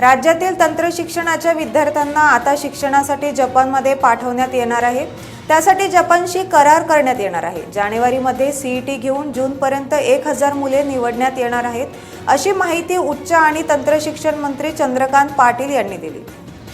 राज्यातील तंत्रशिक्षणाच्या विद्यार्थ्यांना आता शिक्षणासाठी जपानमध्ये पाठवण्यात येणार आहे. त्यासाठी जपानशी करार करण्यात येणार आहे. जानेवारीमध्ये सीईटी घेऊन जूनपर्यंत एक हजार मुले निवडण्यात येणार आहेत अशी माहिती उच्च आणि तंत्रशिक्षण मंत्री चंद्रकांत पाटील यांनी दिली.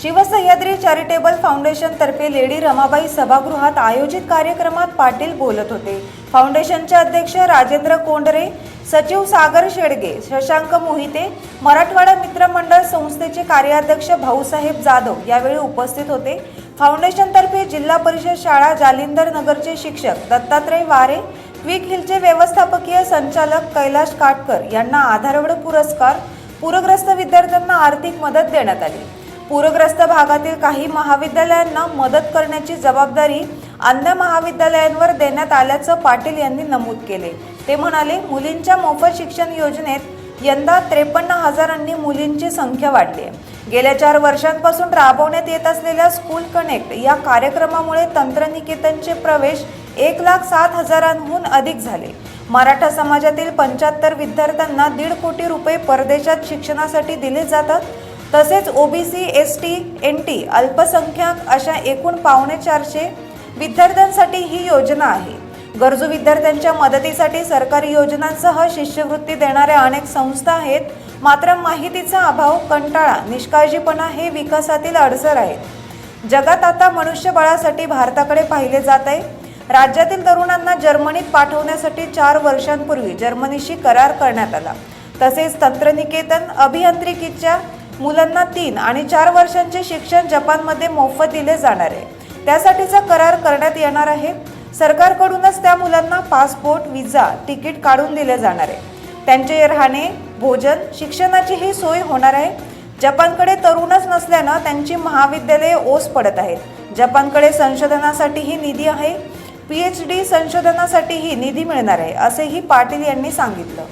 शिवसह्याद्री चॅरिटेबल फाउंडेशनतर्फे लेडी रमाबाई सभागृहात आयोजित कार्यक्रमात पाटील बोलत होते. फाउंडेशनचे अध्यक्ष राजेंद्र कोंडरे सचिव सागर शेडगे शशांक मोहिते मराठवाडा मित्र मंडळ संस्थेचे कार्याध्यक्ष भाऊसाहेब जाधव यावेळी उपस्थित होते. फाउंडेशनतर्फे जिल्हा परिषद शाळा जालिंदर नगरचे शिक्षक दत्तात्रय वारे क्विक हिलचे व्यवस्थापकीय संचालक कैलाश काटकर यांना आधारवड पुरस्कार पूरग्रस्त विद्यार्थ्यांना आर्थिक मदत देण्यात आली. पूरग्रस्त भागातील काही महाविद्यालयांना मदत करण्याची जबाबदारी अन्य महाविद्यालयांवर देण्यात आल्याचं पाटील यांनी नमूद केले. ते म्हणाले मुलींच्या मोफत शिक्षण योजनेत यंदा त्रेपन्न हजारांनी मुलींची संख्या वाढली आहे गेल्या चार वर्षांपासून राबवण्यात येत असलेल्या स्कूल कनेक्ट या कार्यक्रमामुळे तंत्रनिकेतनचे प्रवेश एक लाख सात हजारांहून अधिक झाले. मराठा समाजातील पंच्याहत्तर विद्यार्थ्यांना दीड कोटी रुपये परदेशात शिक्षणासाठी दिले जातात. तसेच OBC S T N T अल्पसंख्याक अशा एकूण पावणे चारशे विद्यार्थ्यांसाठी ही योजना आहे. गरजू विद्यार्थ्यांच्या मदतीसाठी सरकारी योजनांसह शिष्यवृत्ती देणाऱ्या अनेक संस्था आहेत. मात्र माहितीचा अभाव कंटाळा निष्काळजीपणा हे विकासातील अडसर आहेत. जगात आता मनुष्यबळासाठी भारताकडे पाहिले जात आहे. राज्यातील तरुणांना जर्मनीत पाठवण्यासाठी चार वर्षांपूर्वी जर्मनीशी करार करण्यात आला. तसेच तंत्रनिकेतन अभियांत्रिकीच्या मुलांना तीन आणि चार वर्षांचे शिक्षण जपानमध्ये मोफत दिले जाणार आहे. त्यासाठीचा करार करण्यात येणार आहे. सरकारकडूनच त्या मुलांना पासपोर्ट विजा तिकीट काढून दिले जाणार आहे. त्यांचे राहणे भोजन शिक्षणाची ही सोय होणार आहे. जपानकडे तरुणच नसल्यानं त्यांची महाविद्यालये ओस पडत आहेत. जपानकडे संशोधनासाठीही निधी आहे. पी एच डी संशोधनासाठीही निधी मिळणार आहे असेही पाटील यांनी सांगितलं.